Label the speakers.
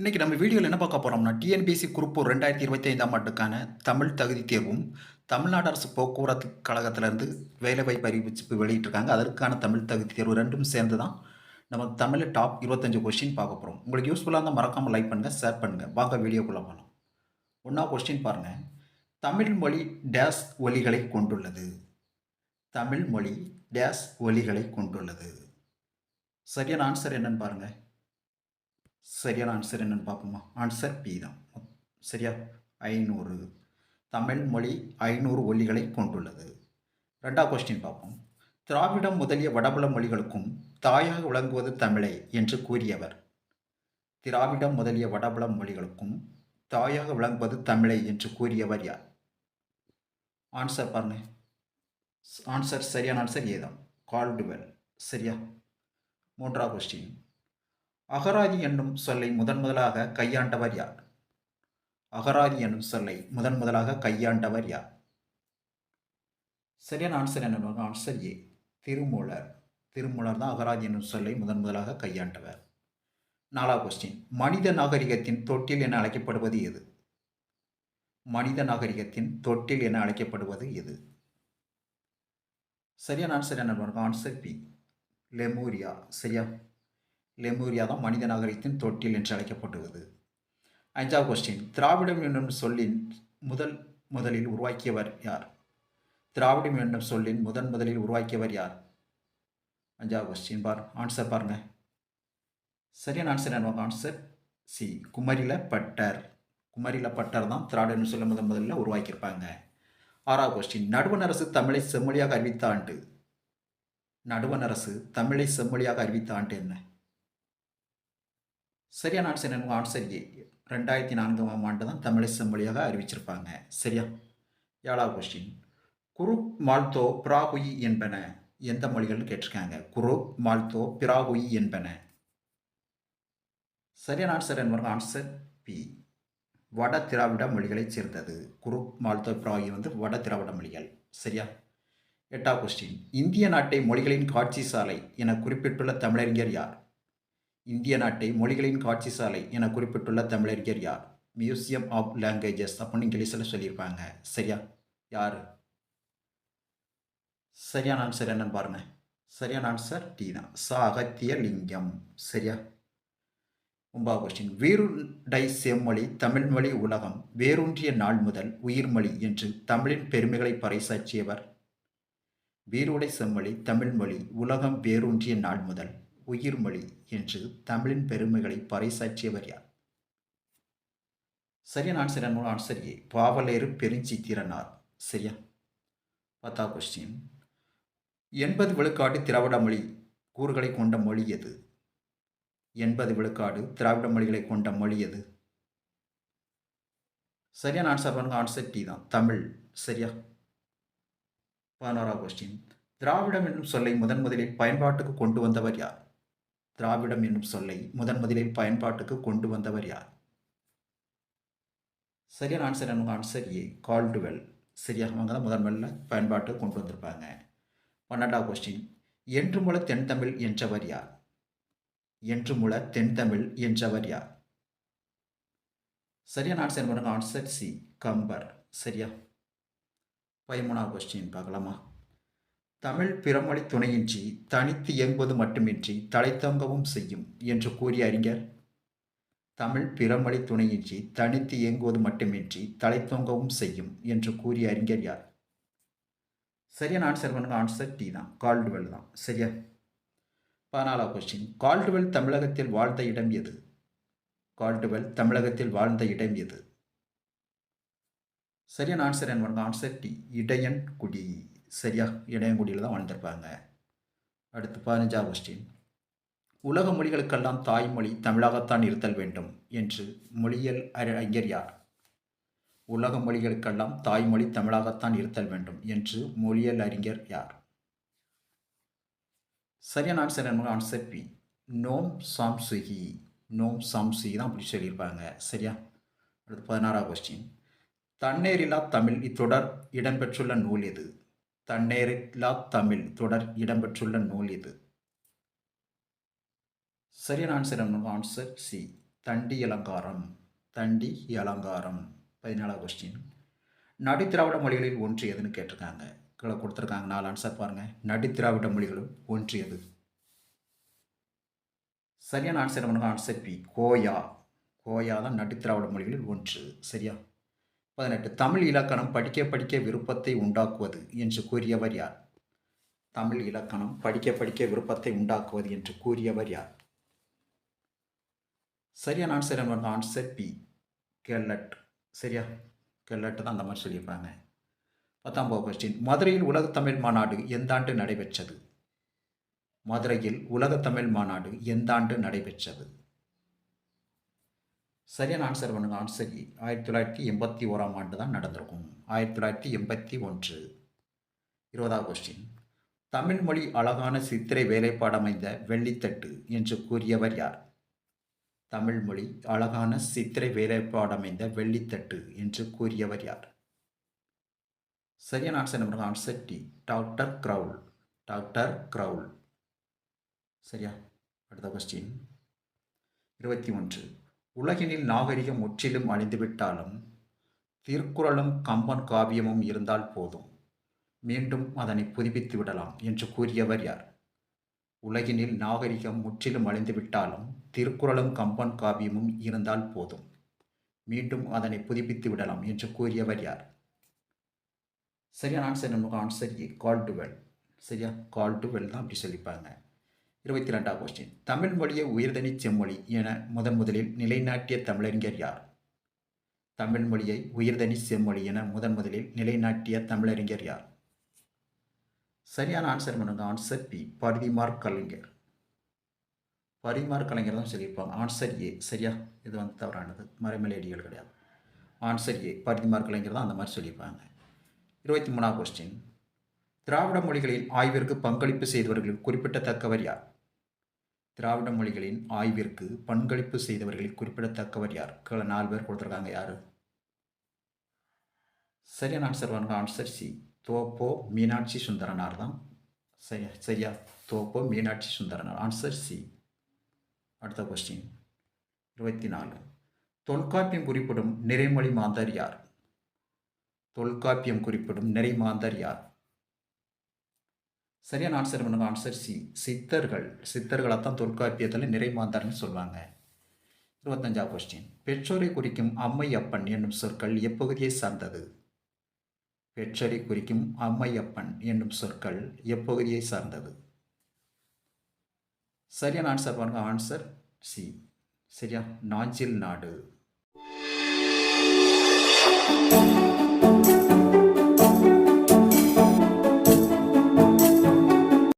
Speaker 1: இன்றைக்கி நம்ம வீடியோவில் என்ன பார்க்க போகிறோம்னா டிஎன்பிஎஸ்சி குரூப் ரெண்டாயிரத்தி இருபத்தி ஐந்தாம் ஆண்டுக்கான தமிழ் தகுதி தேர்வும் தமிழ்நாடு அரசு போக்குவரத்து கழகத்திலேருந்து வேலைவாய்ப்பு அறிவிப்பு வெளியிட்டிருக்காங்க அதற்கான தமிழ் தகுதி தேர்வு ரெண்டும் சேர்ந்து தான் நம்ம தமிழில் டாப் இருபத்தஞ்சு கொஸ்டின் பார்க்க போகிறோம் உங்களுக்கு யூஸ்ஃபுல்லாக இருந்தால் மறக்காமல் லைக் பண்ணுங்கள் ஷேர் பண்ணுங்கள் வாங்க வீடியோக்குள்ளே போகலாம் ஒன்றா கொஸ்டின் பாருங்கள் தமிழ் மொழி டேஸ் ஒலிகளை கொண்டுள்ளது தமிழ் மொழி டேஸ் ஒலிகளை கொண்டுள்ளது சரியான ஆன்சர் என்னன்னு பாருங்கள் சரியான ஆன்சர் என்னென்னு பார்ப்போமா ஆன்சர் பி தான் சரியா ஐநூறு தமிழ் மொழி ஐநூறு ஒலிகளை கொண்டுள்ளது ரெண்டாவது கொஸ்டின் பார்ப்போம் திராவிடம் முதலிய வடபுல மொழிகளுக்கும் தாயாக விளங்குவது தமிழே என்று கூறியவர் திராவிடம் முதலிய வடபுல மொழிகளுக்கும் தாயாக விளங்குவது தமிழை என்று கூறியவர் யார் ஆன்சர் பாருங்க ஆன்சர் சரியான ஆன்சர் ஏதான் கால்டுவெல் சரியா மூன்றாவது கொஸ்டின் அகராதி என்னும் சொல்லை முதன் முதலாக கையாண்டவர் யார் அகராதி என்னும் சொல்லை முதன் முதலாக கையாண்டவர் யார் சரியான ஆன்சர் என்ன ஆன்சர் ஏ திருமூலர் திருமூலர் தான் அகராதி என்னும் சொல்லை முதன் முதலாக கையாண்டவர் நாலாவது கொஸ்டின் மனித நாகரிகத்தின் தொட்டில் என அழைக்கப்படுவது எது மனித நாகரிகத்தின் தொட்டில் என அழைக்கப்படுவது எது சரியான ஆன்சர் என்ன ஆன்சர் பி லெமூரியா சரியா லெமூரியா தான் மனித நாகரிகத்தின் தொட்டில் என்று அழைக்கப்பட்டுள்ளது ஐந்தாவது கொஸ்டின் திராவிடம் என்னும் சொல்லின் முதல் முதலில் உருவாக்கியவர் யார் திராவிடம் என்னும் சொல்லின் முதன் முதலில் உருவாக்கியவர் யார் அஞ்சாவது கொஸ்டின் பார் ஆன்சர் பாருங்கள் சரியான ஆன்சர் என்ன ஆன்சர் சி குமரில பட்டர் குமரில பட்டர் தான் திராவிடம் சொல்ல முதன் முதலில் உருவாக்கியிருப்பாங்க ஆறாவது கொஸ்டின் நடுவன் அரசு தமிழை செம்மொழியாக அறிவித்த ஆண்டு நடுவன் அரசு தமிழை செம்மொழியாக அறிவித்த ஆண்டு என்ன சரியான ஆன்சர் என்ன ஆன்சர் ஏ ரெண்டாயிரத்தி நான்காம் ஆண்டு தான் தமிழிசம் மொழியாக அறிவிச்சிருப்பாங்க சரியா ஏழாவது கொஸ்டின் குரு மால்தோ பிராகுயி என்பன எந்த மொழிகள்னு கேட்டிருக்காங்க குரு மால்தோ பிராகுயி என்பன சரியான ஆன்சர் என்பது ஆன்சர் பி வட திராவிட மொழிகளைச் சேர்ந்தது குரு மால்தோ பிராகுயி வந்து வட திராவிட மொழிகள் சரியா எட்டா கொஸ்டின் இந்திய நாட்டை மொழிகளின் காட்சி சாலை என குறிப்பிட்டுள்ள தமிழறிஞர் யார் இந்திய நாட்டை மொழிகளின் காட்சி சாலை என குறிப்பிட்டுள்ள தமிழறிஞர் யார் மியூசியம் ஆஃப் லாங்குவேஜஸ் அப்படின்னு இங்கிலீஷில் சொல்லியிருப்பாங்க சரியா யார் சரியான ஆன்சர் என்னன்னு பாருங்க சரியான ஆன்சர் டி தான் ச அகத்திய லிங்கம் சரியா ஒன்பதாவது கொஸ்டின் வேறுடை செம்மொழி தமிழ்மொழி உலகம் வேரூன்றிய நாள் முதல் உயிர்மொழி என்று தமிழின் பெருமைகளை பறைசாற்றியவர் வீருடை செம்மொழி தமிழ்மொழி உலகம் வேரூன்றிய நாள் முதல் உயிர்மொழி என்று தமிழின் பெருமைகளை பறைசாற்றியவர் யார் சரியான ஆன்சர் என்னோட ஆன்சர் ஏ பாவலேறு திறனார் சரியா பத்தா கொஸ்டின் எண்பது விழுக்காடு திராவிட மொழி கூறுகளை கொண்ட மொழி எது எண்பது விழுக்காடு திராவிட மொழிகளை கொண்ட மொழி எது சரியா ஆன்சர் பாருங்க ஆன்சர் டி தான் தமிழ் சரியா பதினோராவது கொஸ்டின் திராவிடம் என்னும் சொல்லை முதன் முதலில் பயன்பாட்டுக்கு கொண்டு வந்தவர் யார் திராவிடம் என்னும் சொல்லை முதன் முதலில் பயன்பாட்டுக்கு கொண்டு வந்தவர் யார் சரியான ஆன்சர் நமக்கு ஆன்சர் ஏ கால்டுவெல் சரியாக வாங்க தான் முதன் முதல்ல பயன்பாட்டுக்கு கொண்டு வந்திருப்பாங்க பன்னெண்டாவது கொஸ்டின் என்று முல தென் தமிழ் என்றவர் யார் என்று முல தென் தமிழ் என்றவர் யார் சரியான ஆன்சர் பாருங்க ஆன்சர் சி கம்பர் சரியா பதிமூணாவது கொஸ்டின் பார்க்கலாமா தமிழ் பிறமொழி துணையின்றி தனித்து இயங்குவது மட்டுமின்றி தலைத்தொங்கவும் செய்யும் என்று கூறிய அறிஞர் தமிழ் பிறமொழி துணையின்றி தனித்து இயங்குவது மட்டுமின்றி தலைத்தொங்கவும் செய்யும் என்று கூறிய அறிஞர் யார் சரியான ஆன்சர் பண்ணுங்க ஆன்சர் டி தான் கால்டுவெல் தான் சரியா பதினாலாம் கொஸ்டின் கால்டுவெல் தமிழகத்தில் வாழ்ந்த இடம் எது கால்டுவெல் தமிழகத்தில் வாழ்ந்த இடம் எது சரியான ஆன்சர் என்ன பண்ணுங்க ஆன்சர் டி இடையன் குடி சரியா இடையங்குடியில் தான் வாழ்ந்திருப்பாங்க அடுத்து பதினஞ்சாவது கொஸ்டின் உலக மொழிகளுக்கெல்லாம் தாய்மொழி தமிழாகத்தான் இருத்தல் வேண்டும் என்று மொழியியல் அறிஞர் யார் உலக மொழிகளுக்கெல்லாம் தாய்மொழி தமிழாகத்தான் இருத்தல் வேண்டும் என்று மொழியல் அறிஞர் யார் சரியான ஆன்சர் என்ன ஆன்சர் பி நோம் சாம் சுகி நோம் சாம் சுகி தான் அப்படி சொல்லியிருப்பாங்க சரியா அடுத்து பதினாறாவது கொஸ்டின் தன்னேரில்லா தமிழ் இத்தொடர் இடம்பெற்றுள்ள நூல் எது தன்னேரில்லா தமிழ் தொடர் இடம்பெற்றுள்ள நூல் இது சரியான ஆன்சர் ஆன்சர் சி தண்டி அலங்காரம் தண்டி அலங்காரம் பதினாலாவது கொஸ்டின் திராவிட மொழிகளில் ஒன்று எதுன்னு கேட்டிருக்காங்க கீழே கொடுத்துருக்காங்க நாலு ஆன்சர் பாருங்கள் நடித்திராவிட மொழிகளும் ஒன்று எது சரியான ஆன்சர் நமக்கு ஆன்சர் பி கோயா கோயா தான் நடித்திராவிட மொழிகளில் ஒன்று சரியா பதினெட்டு தமிழ் இலக்கணம் படிக்க படிக்க விருப்பத்தை உண்டாக்குவது என்று கூறியவர் யார் தமிழ் இலக்கணம் படிக்க படிக்க விருப்பத்தை உண்டாக்குவது என்று கூறியவர் யார் நான் சரி என்பது ஆன்சர் பி கெல்லட் சரியா கெல்லட் தான் அந்த மாதிரி சொல்லியிருப்பாங்க பத்தாம்போ கொஸ்டின் மதுரையில் உலக தமிழ் மாநாடு எந்த ஆண்டு நடைபெற்றது மதுரையில் உலக தமிழ் மாநாடு எந்த ஆண்டு நடைபெற்றது சரியான ஆன்சர் பண்ணுங்கள் ஆன்சர் ஆயிரத்தி தொள்ளாயிரத்தி எண்பத்தி ஓராம் ஆண்டு தான் நடந்திருக்கும் ஆயிரத்தி தொள்ளாயிரத்தி எண்பத்தி ஒன்று இருபதாவது கொஸ்டின் தமிழ் மொழி அழகான சித்திரை வேலைப்பாடு அமைந்த வெள்ளித்தட்டு என்று கூறியவர் யார் தமிழ் மொழி அழகான சித்திரை வேலைப்பாடு அமைந்த வெள்ளித்தட்டு என்று கூறியவர் யார் சரியான ஆன்சர் நம்பருங்க answer D doctor Graul doctor Graul சரியா அடுத்த கொஸ்டின் இருபத்தி ஒன்று உலகினில் நாகரிகம் முற்றிலும் அழிந்துவிட்டாலும் திருக்குறளும் கம்பன் காவியமும் இருந்தால் போதும் மீண்டும் அதனை புதுப்பித்து விடலாம் என்று கூறியவர் யார் உலகினில் நாகரிகம் முற்றிலும் அழிந்துவிட்டாலும் திருக்குறளும் கம்பன் காவியமும் இருந்தால் போதும் மீண்டும் அதனை புதுப்பித்து விடலாம் என்று கூறியவர் யார் சரியான ஆன்சர் நமக்கு ஆன்சர் கால் டுவெல் சரியா கால் டுவெல் தான் அப்படி சொல்லிப்பாங்க இருபத்தி ரெண்டாம் கொஸ்டின் தமிழ் மொழியை உயர்தனி செம்மொழி என முதன் முதலில் நிலைநாட்டிய தமிழறிஞர் யார் தமிழ் மொழியை உயர்தனி செம்மொழி என முதன் முதலில் நிலைநாட்டிய தமிழறிஞர் யார் சரியான ஆன்சர் பண்ணுங்க ஆன்சர் பி பரிதிமார் கலைஞர் பரிமார் கலைஞர் தான் சொல்லியிருப்பாங்க ஆன்சர் ஏ சரியா இது வந்து தவறானது மறைமலையடிகள் கிடையாது ஆன்சர் ஏ பரிதிமார் கலைஞர் தான் அந்த மாதிரி சொல்லியிருப்பாங்க இருபத்தி மூணாவது கொஸ்டின் திராவிட மொழிகளில் ஆய்விற்கு பங்களிப்பு செய்தவர்களில் குறிப்பிட்டத்தக்கவர் யார் திராவிட மொழிகளின் ஆய்விற்கு பங்களிப்பு செய்தவர்களில் குறிப்பிடத்தக்கவர் யார் கீழே நாலு பேர் கொடுத்துருக்காங்க யார் சரியான ஆன்சர் வாங்க ஆன்சர் சி தோப்போ மீனாட்சி சுந்தரனார் தான் சரியா சரியா தோப்போ மீனாட்சி சுந்தரனார் ஆன்சர் சி அடுத்த கொஸ்டின் இருபத்தி நாலு தொல்காப்பியம் குறிப்பிடும் நிறைமொழி மாந்தர் யார் தொல்காப்பியம் குறிப்பிடும் நிறை மாந்தர் யார் சரியான ஆன்சர் பண்ணுங்க ஆன்சர் சி சித்தர்கள் சித்தர்களை தான் தொல்காப்பியத்தில் நிறைமாந்தார்னு சொல்லுவாங்க இருபத்தஞ்சாவது கொஸ்டின் பெற்றோரை குறிக்கும் அம்மை அப்பன் என்னும் சொற்கள் எப்பகுதியை சார்ந்தது பெற்றோரை குறிக்கும் அம்மை அப்பன் என்னும் சொற்கள் எப்பகுதியை சார்ந்தது சரியான ஆன்சர் பாருங்க ஆன்சர் சி சரியா நாஞ்சில் நாடு